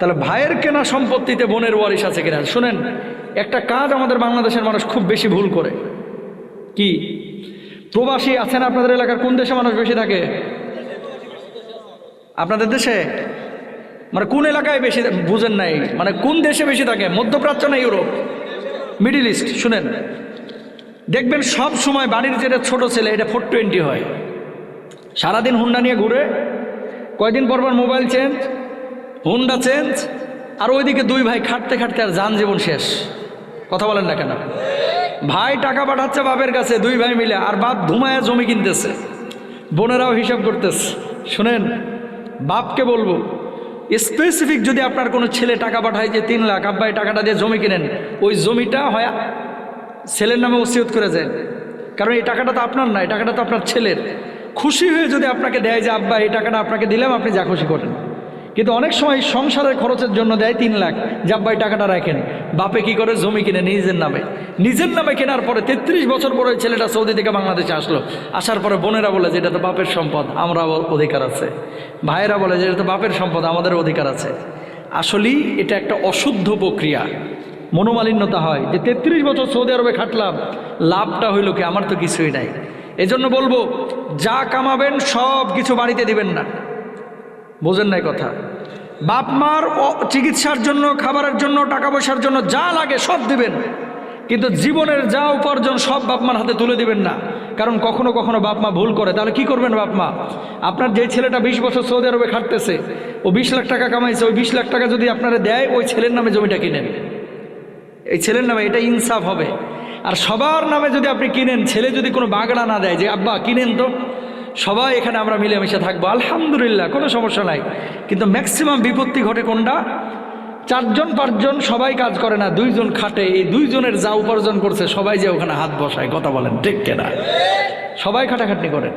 তাহলে ভাইয়ের কেনা সম্পত্তিতে বোনের ওয়ারিশ আছে কিনা? শুনেন, একটা কাজ আমাদের বাংলাদেশের মানুষ খুব বেশি ভুল করে। কি? প্রবাসী আছেন আপনাদের এলাকার কোন দেশে মানুষ বেশি থাকে? আপনাদের দেশে? মানে কোন এলাকায় বেশি বুঝেন নাই। মানে কোন দেশে বেশি থাকে? মধ্যপ্রাচ্য না ইউরোপ? মিডিল ইস্ট, শুনেন। দেখবেন সব সময় বাড়ির যেটা ছোট ছেলে, এটা ফোর টোয়েন্টি হয়। সারাদিন হুন্ডা নিয়ে ঘুরে, কয়দিন পর মোবাইল চেঞ্জ হুন্ডা চেঞ্জ, আর ওইদিকে দুই ভাই খাটতে খাটতে আর যান জীবন শেষ। কথা বলেন না কেন? ভাই টাকা পাঠাচ্ছে বাপের কাছে, দুই ভাই মিলে, আর বাপ ধুমায় জমি কিনতেছে। বোনেরাও হিসাব করতেছে। শুনেন, বাপকে বলব স্পেসিফিক যদি আপনার কোনো ছেলে টাকা পাঠায় যে তিন লাখ, আব্বাই টাকাটা দিয়ে জমি কিনেন, ওই জমিটা হয় ছেলের নামে ওসিয়ত করে যায় কারণ এই টাকাটা তো আপনার না, এই টাকাটা তো আপনার ছেলের। খুশি হয়ে যদি আপনাকে দেয় যে, আব্বা, এই টাকাটা আপনাকে দিলাম, আপনি যা খুশি করেন। কিন্তু অনেক সময় সংসারের খরচের জন্য দেয় তিন লাখ। আব্বা টাকাটা রাখেন। বাপে কি করে জমি কিনে নিজের নামে? নিজের নামে কেনার পরে তেত্রিশ বছর পরে ছেলেটা সৌদি থেকে বাংলাদেশে আসলো। আসার পরে বোনেরা বলে যে, এটা তো বাপের সম্পদ, আমরা অধিকার আছে। ভাইয়েরা বলে যে, এটা তো বাপের সম্পদ, আমাদের অধিকার আছে। আসলেই এটা একটা অশুদ্ধ প্রক্রিয়া। মনোমালিন্যতা হয় যে তেত্রিশ বছর সৌদি আরবে খাটলাম, লাভটা হইল কি? আমার তো কিছুই নাই। এজন্য বলব, যা কামাবেন সব কিছু বাড়িতে দিবেন না। বোঝেন নাই কথা। বাপ মার চিকিৎসার জন্য, খাবারের জন্য, টাকা পয়সার জন্য যা লাগে সব দিবেন। কিন্তু জীবনের যা উপার্জন সব বাপ মার হাতে তুলে দিবেন না। কারণ কখনো কখনো বাপমা ভুল করে। তাহলে কি করবেন বাপমা আপনার যে ছেলেটা বিশ বছর সৌদি আরবে খাটতেছে, ও বিশ লাখ টাকা কামাইছে, ওই বিশ লাখ টাকা যদি আপনারা দেয়, ওই ছেলের নামে জমিটা কিনেন। এই ছেলের নামে এটা ইনসাফ হবে। আর সবার নামে যদি আপনি কিনেন, ছেলে যদি কোনো বাগড়া না দেয় যে, আব্বা, কিনেন তো। সবাই এখানে আমরা মিলেমিশে থাকব। আলহামদুলিল্লাহ, কোনো সমস্যা নাই। কিন্তু ম্যাক্সিমাম বিপত্তি ঘটে কোনটা? চারজন, পাঁচজন, সবাই কাজ করে না, দুইজন খাটে, এই দুইজনের যা উপার্জন করছে, সবাই যে ওখানে হাত বসায়, কথা বলেন, ঠিক কেনা? সবাই খাটাখাটনি করেন।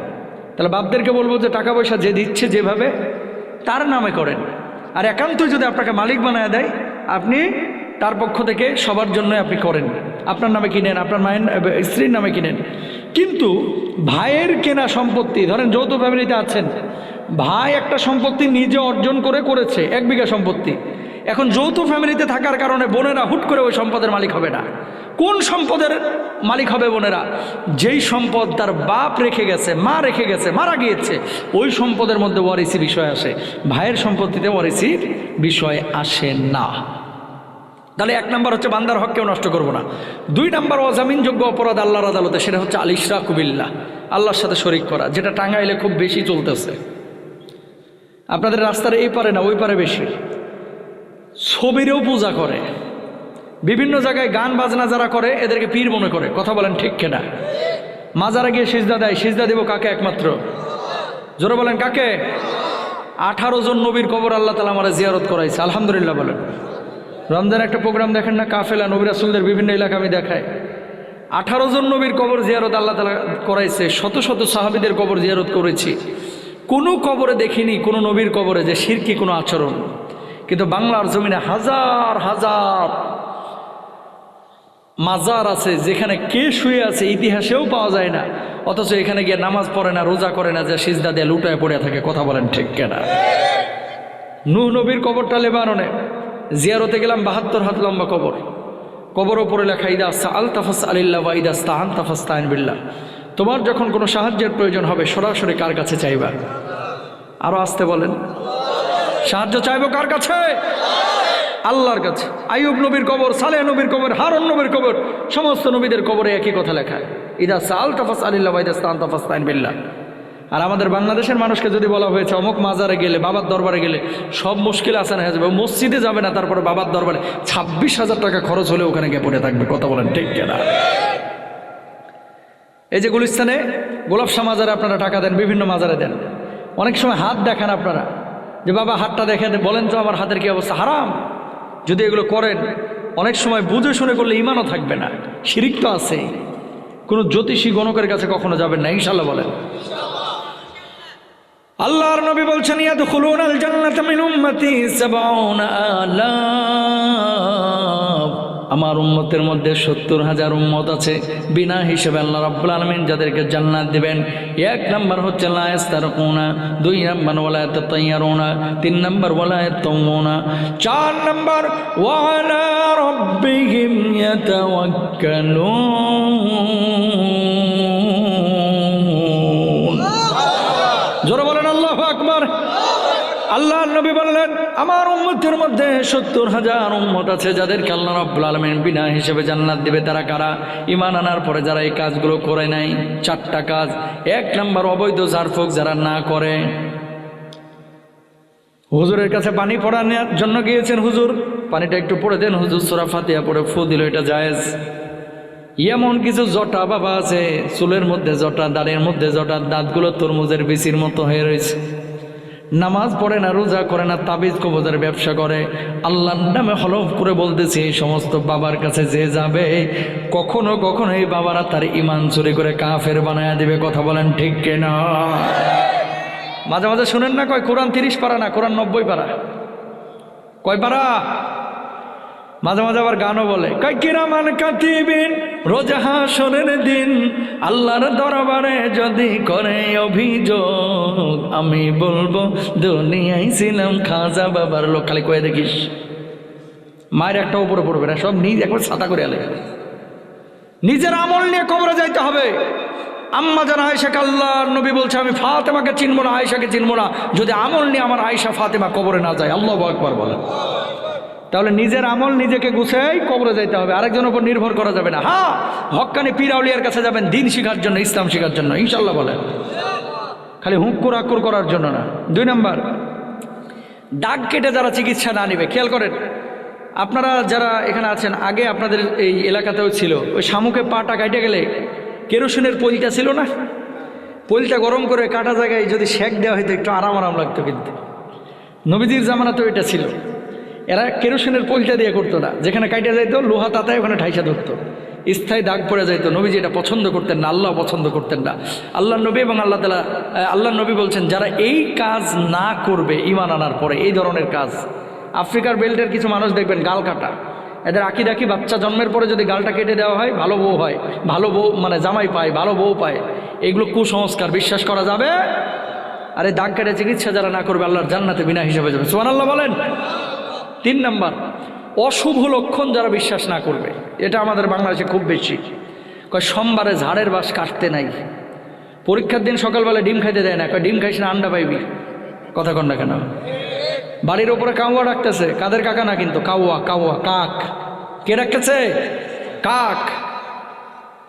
তাহলে বাপদেরকে বলব যে টাকা পয়সা যে দিচ্ছে যেভাবে, তার নামে করেন। আর একান্তই যদি আপনাকে মালিক বানায় দেয়, আপনি তার পক্ষ থেকে সবার জন্য আপনি করেন। আপনার নামে কিনেন, আপনার মায়ের, স্ত্রীর নামে কিনেন। কিন্তু ভাইয়ের কেনা সম্পত্তি, ধরেন যৌথ ফ্যামিলিতে আছেন, ভাই একটা সম্পত্তি নিজে অর্জন করে করেছে, এক বিঘা সম্পত্তি। এখন যৌথ ফ্যামিলিতে থাকার কারণে বোনেরা হুট করে ওই সম্পদের মালিক হবে না। কোন সম্পদের মালিক হবে বোনেরা? যেই সম্পদ তার বাপ রেখে গেছে, মা রেখে গেছে, মারা গিয়েছে, ওই সম্পদের মধ্যে ওয়ারিসি বিষয় আসে। ভাইয়ের সম্পত্তিতে ওয়ারিসির বিষয় আসে না। তাহলে এক নাম্বার হচ্ছে বান্দার হক কেউ নষ্ট করব না। দুই নাম্বার অজামিনযোগ্য অপরাধ আল্লাহর আদালতে, সেটা হচ্ছে আলিশরা কুবিল্লা আল্লাহর সাথে শরিক করা, যেটা টাঙ্গাইলে খুব বেশি চলতেছে। আপনাদের রাস্তার এই পারে না, ওই পারে বেশি। ছবিরেও পূজা করে। বিভিন্ন জায়গায় গান বাজনা যারা করে, এদেরকে পীর মনে করে। কথা বলেন ঠিক কেনা? মাজারা গিয়ে সিজদা দেয়, সিজদা দেব কাকে একমাত্র? জোরে বলেন কাকে? আঠারো জন নবীর কবর আল্লাহ তালা আমার জিয়ারত করাইছে, আলহামদুলিল্লাহ বলেন। রমজান একটা প্রোগ্রাম দেখেন না, কাফেলা, নবী রাসুলদের বিভিন্ন এলাকা আমি দেখাই। আঠারো জন নবীর কবর জিয়ারত আল্লাহ তালা করাইছে, শত শত সাহাবিদের কবর জিয়ারত করেছি। কোনো কবরে দেখিনি, কোনো নবীর কবরে যে শিরকি কোনো আচরণ। কিন্তু বাংলার জমিনে হাজার হাজার মাজার আছে, যেখানে কে শুয়ে আছে ইতিহাসেও পাওয়া যায় না। অথচ এখানে গিয়ে নামাজ পড়ে না, রোজা করে না, যে সিজদা দিয়ে লুটায় পড়ে থাকে, কথা বলেন ঠিক কেনা? নূহ নবীর কবরটা লেবাননে। জিয়ারতে গেলাম বাহাত্তর হাত লম্বা কবর। কবর ওপরে লেখা, ইদা আল তাফাস আলিল্লা বা ইদা স্তাহান তাফাস তাইন বিল্লাহ। তোমার যখন কোনো সাহায্যের প্রয়োজন হবে, সরাসরি কার কাছে চাইবা? আরও আসতে বলেন। সাহায্য চাইব কার কাছে? আল্লাহর কাছে। আইয়ুব নবীর কবর, সালেহ নবীর কবর, হারন নবীর কবর, সমস্ত নবীদের কবরে একই কথা লেখা। ইদা সাল তাফাস আলিল্লা বা ইদা স্তাহান তাফাস তাইন বিল্লাহ। আর আমাদের বাংলাদেশের মানুষকে যদি বলা হয়েছে, অমুক মাজারে গেলে, বাবার দরবারে গেলে সব মুশকিল আসান হয়ে যাবে মসজিদে যাবে না, তারপরে বাবার দরবারে ছাব্বিশ হাজার টাকা খরচ হলে ওখানে গিয়ে পড়ে থাকবে, কথা বলেন ঠিক কেনা? এই যে গুলিস্তানে গোলাপশা মাজারে আপনারা টাকা দেন, বিভিন্ন মাজারে দেন। অনেক সময় হাত দেখান আপনারা, যে বাবা হাতটা দেখেন বলেন তো আমার হাতের কি অবস্থা? হারাম। যদি এগুলো করেন, অনেক সময় বুঝে শুনে করলে ইমানও থাকবে না, শিরিক তো আছেই। কোনো জ্যোতিষী গণকের কাছে কখনো যাবেন না, ইনশাল্লাহ বলেন। আল্লাহর নবী বলছেন, ইয়াদখুলুন আল জান্নাত মিন উম্মতি 70 আলাফ। আমার উম্মতের মধ্যে সত্তর হাজার উম্মত আছে। বিনা হিসেবে আল্লাহ রাব্বুল আলমিন যাদেরকে জান্নাত দিবেন, এক নাম্বার হচ্ছে লায়াস্তার কোনা দুই নাম্বার ওলায়ত তৈয়ারোনা তিন নাম্বার ওলায়ত তমোনা চার নাম্বার, ওয়ালা রব্বিহিম ইয়াতাওয়াক্কালুন। আমার উম্মতের মধ্যে সত্তর হাজার উম্মত আছে যাদেরকে আল্লাহ রব্বুল আলমিন বিনা হিসেবে জান্নাত দেবে। তারা কারা? ইমান আনার পরে যারা এই কাজগুলো করে নাই, চারটা কাজ। এক নাম্বার অবৈধ জারফুক যারা না করে। হুজুরের কাছে পানি পড়া নেওয়ার জন্য গিয়েছেন হুজুর। পানিটা একটু পড়ে দেন। হুজুর সোরা ফাতিয়া পড়ে ফু দিল, এটা জায়েজ। এমন কিছু জটা বাবা আছে, চুলের মধ্যে জটা, দাঁড়ের মধ্যে জটা, দাঁতগুলো তরমুজের বিচির মতো হয়ে রয়েছে। নামাজ পড়ে না, রোজা করে না, তাবিজ কবজার ব্যবসা করে। আল্লাহর নামে হলফ করে বলতেছে, এই সমস্ত বাবার কাছে যে যাবে, কখনো কখনো এই বাবারা তার ইমান চুরি করে কাফের বানায় দিবে। কথা বলেন ঠিক কেনা? মাঝে মাঝে শুনেন না কয়, কোরআন তিরিশ পারা না, কোরআন নব্বই পারা? কয়, পারা? মাঝে মাঝে আবার গানও বলে। কয়, কিরামান কাতিবিন, রোজা হাসরের দিন, আল্লাহর দরবারে যদি করে অভিযোগ, আমি বলব, দুনিয়ায় ছিলাম খাজা বাবার লোক। খালি কয়ে দেখিস, মায়ের একটা উপরে পড়বে না, সব নিজ একবার সাদা করে আলে। নিজের আমল নিয়ে কবরে যাইতে হবে। আম্মা জান আয়েশাকে আল্লাহর নবী বলছে, আমি ফাতেমাকে চিনবো না, আয়েশাকে চিনবো না। যদি আমল নিয়ে আমার আয়েশা ফাতেমা কবরে না যায়, আল্লাহ আকবার বলেন তাহলে নিজের আমল নিজেকে গুছাই কবরে যাইতে হবে। আরেকজনের উপর নির্ভর করা যাবে না। হ্যাঁ হক্কানি পীরাউলিয়ার কাছে যাবেন, দিন শেখার জন্য, ইসলাম শেখার জন্য। ইনশাল্লাহ বলেন। খালি হুঁকুর আকুর করার জন্য না। দুই নম্বর, দাগ কেটে যারা চিকিৎসা না নেবে, খেয়াল করেন, আপনারা যারা এখানে আছেন, আগে আপনাদের এই এলাকাতেও ছিল। ওই শামুকে পাটা কাটে গেলে কেরোসিনের পলিটা ছিল না? পলিটা গরম করে কাটা জায়গায় যদি শেক দেওয়া হয়তো একটু আরাম আরাম লাগতো কিন্তু। নবীজির জামানা তো এটা ছিল। এরা কেরোসিনের পইলটা দিয়ে করতো না। যেখানে কাইটা যাইতো, লোহা তাতায় ওখানে ঠাইসা ধরতো। স্থায়ী দাগ পড়ে যাইতো। নবীজি এটা পছন্দ করতেন না, আল্লাহ পছন্দ করতেন না। আল্লাহ নবী এবং আল্লাহ তালা আল্লাহ নবী বলছেন, যারা এই কাজ না করবে ইমান আনার পরে, এই ধরনের কাজ। আফ্রিকার বেল্টের কিছু মানুষ দেখবেন, গাল কাটা। এদের আঁকি ডাকি বাচ্চা জন্মের পরে যদি গালটা কেটে দেওয়া হয়, ভালো বউ হয়। ভালো বউ মানে জামাই পায়, ভালো বউ পায়। এগুলো কুসংস্কার, বিশ্বাস করা যাবে? আরে দাগ কেটে চিকিৎসা যারা না করবে, আল্লাহর জান্নাতে বিনা হিসাবে যাবে। সোমান আল্লাহ বলেন। তিন নাম্বার, অশুভ লক্ষণ যারা বিশ্বাস না করবে। এটা আমাদের বাংলাদেশে খুব বেশি। কয়, সোমবারে ঝাড়ের বাস কাটতে নাই। পরীক্ষার দিন সকালবেলা ডিম খাইতে দেয় না। কয়, ডিম খাইস না, আন্ডা পাইবি। কথা কন না কেন? বাড়ির ওপরে কাউয়া ডাকতেছে। কাদের কাকা না কিন্তু? কাউয়া কাউয়া, কাক। কে ডাকতেছে? কাক।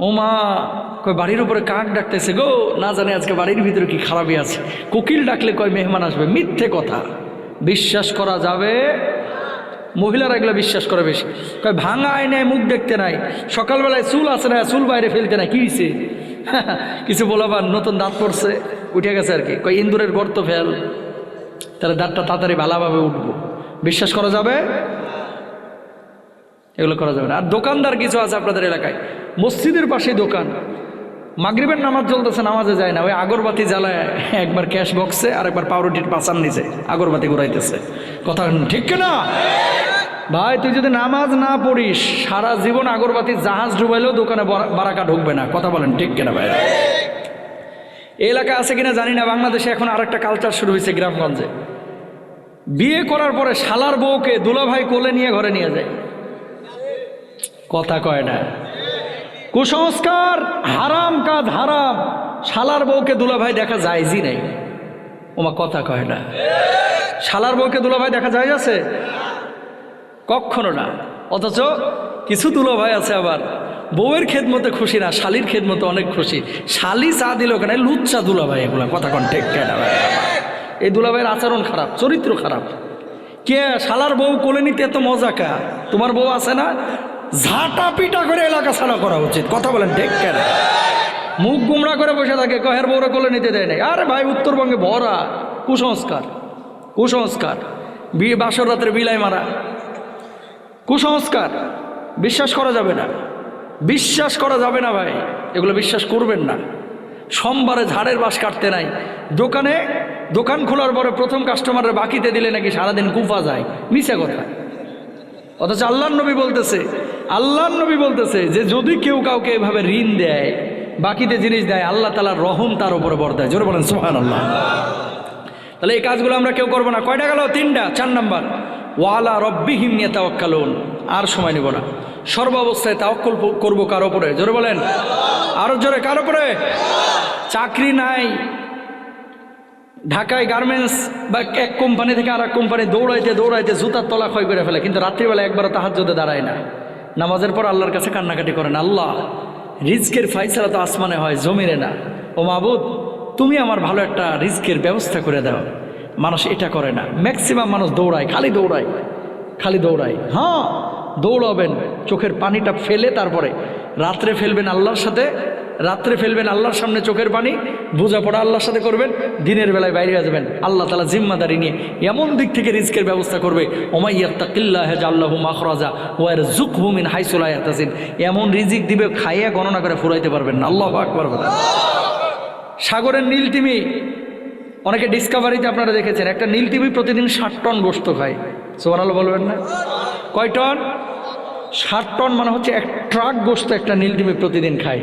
ওমা কয়, বাড়ির উপরে কাক ডাকতেছে গো। না জানে আজকে বাড়ির ভিতরে কি খারাপই আছে। কোকিল ডাকলে কয়, মেহমান আসবে। মিথ্যে কথা। বিশ্বাস করা যাবে মহিলারা এগুলো বিশ্বাস করে বেশি। কয়, ভাঙা আয়নায় মুখ দেখতে নাই। সকালবেলায় চুল আছে না, চুল বাইরে ফেলতে নাই, কি হয়েছে কিছু বলাবার নতুন দাঁত পড়ছে, উঠে গেছে আর কি। কয়, ইন্দুরের গর্ত ফেল, তাহলে দাঁতটা তাড়াতাড়ি ভালোভাবে উঠবো। বিশ্বাস করা যাবে? এগুলো করা যাবে না। আর দোকানদার কিছু আছে আপনাদের এলাকায়। মসজিদের পাশেই দোকান। মাগরিবের নামাজ চলতেছে, নামাজে যায় না। ওই আগরবাতি জ্বালায় একবার ক্যাশ বক্সে আর একবার পাউরুটির পাচার নিচে আগরবাতি ঘুরাইতেছে। কথা ঠিক না ভাই, তুই যদি নামাজ না পড়িস, সারা জীবন আগরবাতি জাহাজ ডুবাইলেও দোকানে বারাকা ঢুকবে না। কথা বলেন ঠিক কিনা ভাই? এলাকা আছে কিনা জানি না। বাংলাদেশে এখন আরেকটা কালচার শুরু হয়েছে গ্রামগঞ্জে। বিয়ে করার পরে শালার বউকে দুলাভাই কোলে নিয়ে ঘরে নিয়ে যায়। কথা কয় না। কুসংস্কার হারাম কাজ হারাম। শালার বউকে দুলাভাই দেখা যায়জি নেই। ওমা কথা কয় না। শালার বউকে দুলাভাই দেখা যায় আছে? কখনো না। অথচ কিছু দুলাভাই আছে আবার। বউয়ের খেদমতে খুশি না, শালির খেদ খেদমতে অনেক খুশি। শালি চা দিল ওখানে, লুচ্চা দুলাভাই এগুলা। কথা কন ঠিক এই দুলাভাইয়ের আচরণ খারাপ, চরিত্র খারাপ। কে? শালার বউ কোলে নিতে এত মজা কা? তোমার বউ আছে না? ঝাঁটা পিটা করে এলাকা ছাড়া করা উচিত। কথা বলেন, ঠিক কেন? মুখ গুমরা করে বসে থাকে, কহের বউরে কোলে নিতে দেয় নাই। আরে ভাই, উত্তরবঙ্গে ভরা, কুসংস্কার কুসংস্কার। বিয়ে বাসর রাতের বিলাই মারা। কুসংস্কার, বিশ্বাস করা যাবে না। বিশ্বাস করা যাবে না ভাই, এগুলো বিশ্বাস করবেন না। সোমবারে ঝাড়ের বাস কাটতে নাই। দোকানে, দোকান খোলার পরে প্রথম কাস্টমারের বাকিতে দিলে নাকি সারাদিন কুফা যায়। মিশে কথা। অথচ আল্লাহর নবী বলতেছে, আল্লাহর নবী বলতেছে যে যদি কেউ কাউকে এভাবে ঋণ দেয়, বাকিতে জিনিস দেয়, আল্লাহ তালার রহম তার উপরে বর্তায় জোরে বলেন সুহান আল্লাহ তাহলে এই কাজগুলো আমরা কেউ করব না। কয়টা গেল? তিনটা, চার নাম্বার। ওয়ালা রব্বিহিম নিয়ে তাওয়াক্কালুন আর সময় নিব না। সর্ব অবস্থায় তাওয়াক্কুল করব কার ওপরে জোরে বলেন। আরও জোরে, কার উপরে? চাকরি নাই। ঢাকায় গার্মেন্টস বা এক কোম্পানি থেকে আর এক কোম্পানি দৌড়াইতে দৌড়াইতে জুতার তলা ক্ষয় করে ফেলে, কিন্তু রাত্রিবেলা একবারও তাহার যদি দাঁড়ায় না। নামাজের পর আল্লাহর কাছে কান্নাকাটি করেন, আল্লাহ, রিজকের ফাইসলা তো আসমানে হয় জমিরে না। ও মাবুদ, তুমি আমার ভালো একটা রিজকের ব্যবস্থা করে দাও। মানুষ এটা করে না। ম্যাক্সিমাম মানুষ দৌড়ায়, খালি দৌড়ায় খালি দৌড়ায়। হ্যাঁ দৌড়াবেন, চোখের পানিটা ফেলে তারপরে রাত্রে ফেলবেন আল্লাহর সাথে রাত্রে ফেলবেন আল্লাহর সামনে চোখের পানি, বোঝাপড়া আল্লাহর সাথে করবেন, দিনের বেলায় বাইরে আসবেন। আল্লাহ তালা জিম্মাদারি নিয়ে এমন দিক থেকে রিস্কের ব্যবস্থা করবে ওমাইয়াত্তাকিল্লাহ আল্লাহ মাখরাজা ওয়ার জুক হুমিন হাইসুলাইয়াতাসিন এমন রিজিক দিবে, খাইয়া গণনা করে ফুরাইতে পারবেন না। আল্লাহ আকবার সাগরের নীল তিমি, অনেকে ডিসকাভারিতে আপনারা দেখেছেন, একটা নীল তিমি প্রতিদিন ষাট টন গোস্ত খায়। সোমান আল্লাহ বলবেন না? কয় টন? ষাট টন মানে হচ্ছে এক ট্রাক গোস্ত একটা নীল তিমি প্রতিদিন খায়।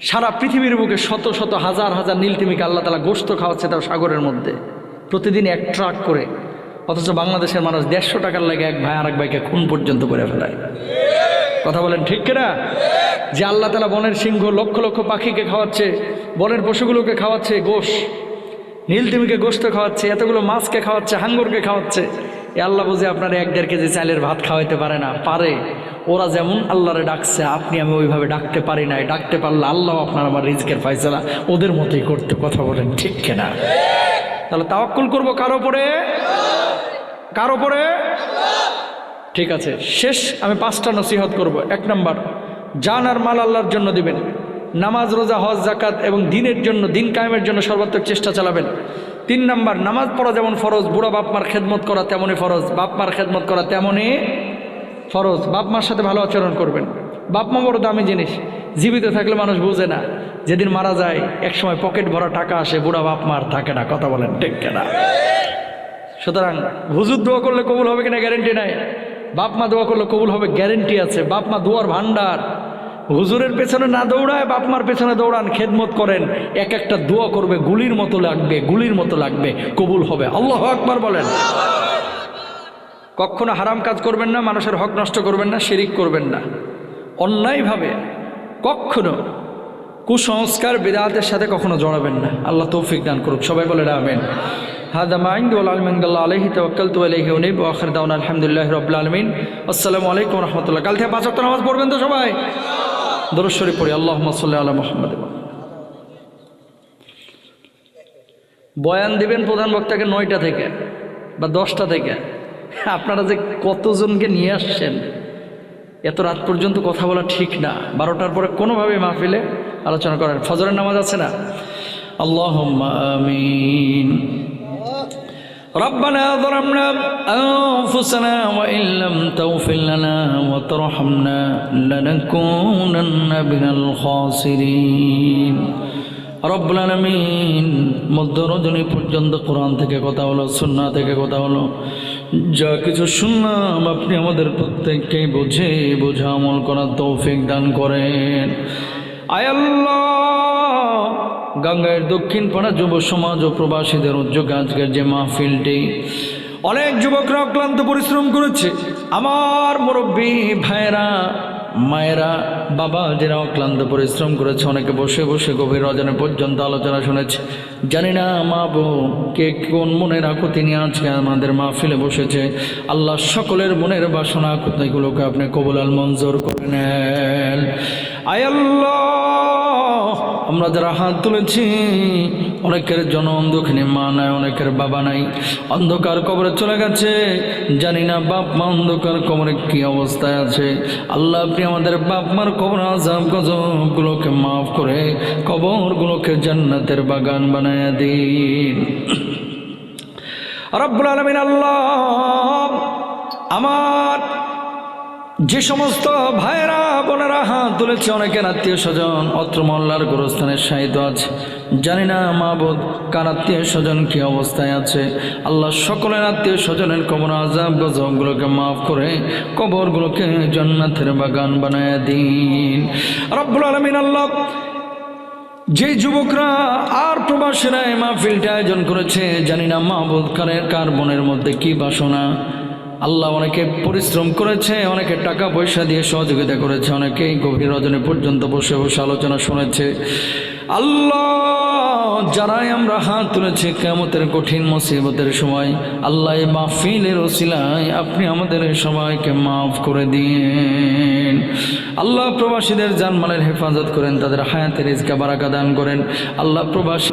সারা পৃথিবীর বুকে শত শত হাজার হাজার নীলতিমিকে আল্লাহ তালা গোস্ত খাওয়াচ্ছে তাও সাগরের মধ্যে। প্রতিদিন এক ট্রাক করে, অথচ বাংলাদেশের মানুষ দেড়শো টাকার লাগে এক ভাই আর এক ভাইকে খুন পর্যন্ত করে ফেলায়। কথা বলেন ঠিক কিনা? যে আল্লাহ তালা বনের সিংহ লক্ষ লক্ষ পাখিকে খাওয়াচ্ছে, বনের পশুগুলোকে খাওয়াচ্ছে গোশ নীলতিমিকে গোস্ত খাওয়াচ্ছে, এতগুলো মাছকে খাওয়াচ্ছে, হাঙ্গরকে খাওয়াচ্ছে। এ আল্লাহ বুঝে আপনার এক দেড় কেজি চালের ভাত খাওয়াইতে পারে না, পারে। ওরা যেমন আল্লাহরে ডাকছে, আপনি আমি ওইভাবে ডাকতে পারি নাই। ডাকতে পারলে আল্লাহ আপনার আমার রিজকের ফাইসলা ওদের মতোই করতে কথা বলেন, ঠিক কিনা? তাহলে তাওয়াক্কুল করব কার ওপরে কার ওপরে ঠিক আছে, শেষ আমি পাঁচটা নসিহত করব। এক নম্বর, জান আর মাল আল্লাহর জন্য দিবেন। নামাজ, রোজা, হজ জাকাত এবং দিনের জন্য, দিন কায়েমের জন্য সর্বাত্মক চেষ্টা চালাবেন। তিন নাম্বার, নামাজ পড়া যেমন ফরজ, বুড়া বাপ মার খেদমত করা তেমনই ফরজ, বাপমার খেদমত করা তেমনই ফরজ। বাপমার সাথে ভালো আচরণ করবেন। বাপ মা বড় দামি জিনিস। জীবিত থাকলে মানুষ বুঝে না, যেদিন মারা যায়, একসময় পকেট ভরা টাকা আসে, বুড়া বাপমার থাকে না, কথা বলেন ঠিক না সুতরাং হুজুর দোয়া করলে কবুল হবে কিনা? গ্যারেন্টি নাই। বাপ মা দোয়া করলে কবুল হবে, গ্যারেন্টি আছে। বাপমা দোয়ার ভান্ডার হুজুরের পেছনে না দৌড়ায় বাপ মার পেছনে দৌড়ান খেদমত করেন এক একটা দোয়া করবে গুলির মতো লাগবে গুলির মতো লাগবে কবুল হবে আল্লাহ আকবার বলেন কখনো হারাম কাজ করবেন না মানুষের হক নষ্ট করবেন না শিরিক করবেন না অন্যায়ভাবে কখনো কুসংস্কার বেদাতের সাথে কখনো জড়াবেন না আল্লাহ তৌফিক দান করুক সবাই বলে রাখবেন هذا ما عندي والعلم الله عليه توكلت عليه ونيب واخر دعوانا الحمد لله رب العالمين السلام عليكم ورحمه الله কাল থেকে পাঁচ ওয়াক্ত নামাজ পড়বেন তো সবাই দরুদ শরীফ পড়ি, আল্লাহুম্মা সাল্লি আলা মুহাম্মাদ। বয়ান দিবেন প্রধান বক্তাকে নয়টা থেকে বা দশটা থেকে। আপনারা যে কতজনকে নিয়ে আসছেন, এত রাত পর্যন্ত কথা বলা ঠিক না। বারোটার পরে কোনোভাবে মাহফিলে আলোচনা করেন ফজরের নামাজ আছে না? আল্লাহ আমিন। ربنا ظلمنا أنفسنا وإن لم تغفر لنا وترحمنا لنكونن من الخاسرين রব্বুল আলমিন মধ্য রজনী পর্যন্ত কোরআন থেকে কথা হলো সুন্না থেকে কথা হলো যা কিছু শুনলাম আপনি আমাদের প্রত্যেককে বুঝে বোঝা আমল করার তৌফিক দান করেন আয়াল্লাহ গঙ্গার দক্ষিণ পাড়া যুব সমাজ ও প্রবাসীদের উদ্যোগে আজকের যে মাহফিলটি অনেক যুবকরা অক্লান্ত পরিশ্রম করেছে। আমার মুরব্বী ভাইয়েরা, মায়েরা, বাবা যারা অক্লান্ত পরিশ্রম করেছে, অনেকে বসে বসে গভীর রজনে পর্যন্ত আলোচনা শুনেছে। জানি না মা কে কোন মনের আকুতি নিয়ে আজকে আমাদের মাহফিলে বসেছে। আল্লাহ সকলের মনের বাসনা আকুতিগুলোকে আপনি কবুলাল মঞ্জুর করে নেন। আয়াল্লাহ আমরা যারা হাত তুলেছি, অনেকের জনম দুঃখিনী, মা নাই, অনেকের বাবা নাই, অন্ধকার কবরে চলে গেছে, জানি না বাপ মা অন্ধকার কবরে কি অবস্থায় আছে। আল্লাহ, আপনি আমাদের বাপ মার কবর, আজাব, গজবগুলোকে মাফ করে কবরগুলোকে জান্নাতের বাগান বানায় দিন। রব্বুল আলমিন আল্লাহ, আমার যে সমস্ত ভাইরা বোনেরা হাত তুলেছে, অনেকের আত্মীয় স্বজন, অত্র মহল্লার গোরস্থানে শাহিদ আছে জানি না মা বোধ কার আত্মীয় স্বজন কি অবস্থায় আছে। আল্লাহ সকলের আত্মীয় স্বজনের কবর আজাব গজবগুলোকে মাফ করে কবরগুলোকে জান্নাতের বাগান বানায় দিন। রব্বুল আলমিন আল্লাহ, যে যুবকরা আর প্রবাসীরা মাহফিলটা আয়োজন করেছে, জানি না মাহবুদ কারের কার বোনের মধ্যে কি বাসনা। আল্লাহ অনেকে পরিশ্রম করেছে, অনেকে টাকা পয়সা দিয়ে সহযোগিতা করেছে, অনেকেই গভীর রজনী পর্যন্ত বসে বসে আলোচনা শুনেছে। আল্লাহ, যারাই আমরা হাত তুলেছি কেমতের কঠিন মুসিবতের সময়, আল্লাহ মাহফিলের ওসিলায় আপনি আমাদের সবাইকে মাফ করে দিন। আল্লাহ প্রবাসীদের জানমালের হেফাজত করেন, তাদের হায়াতের ইজকা বারাকা দান করেন। আল্লাহ প্রবাসী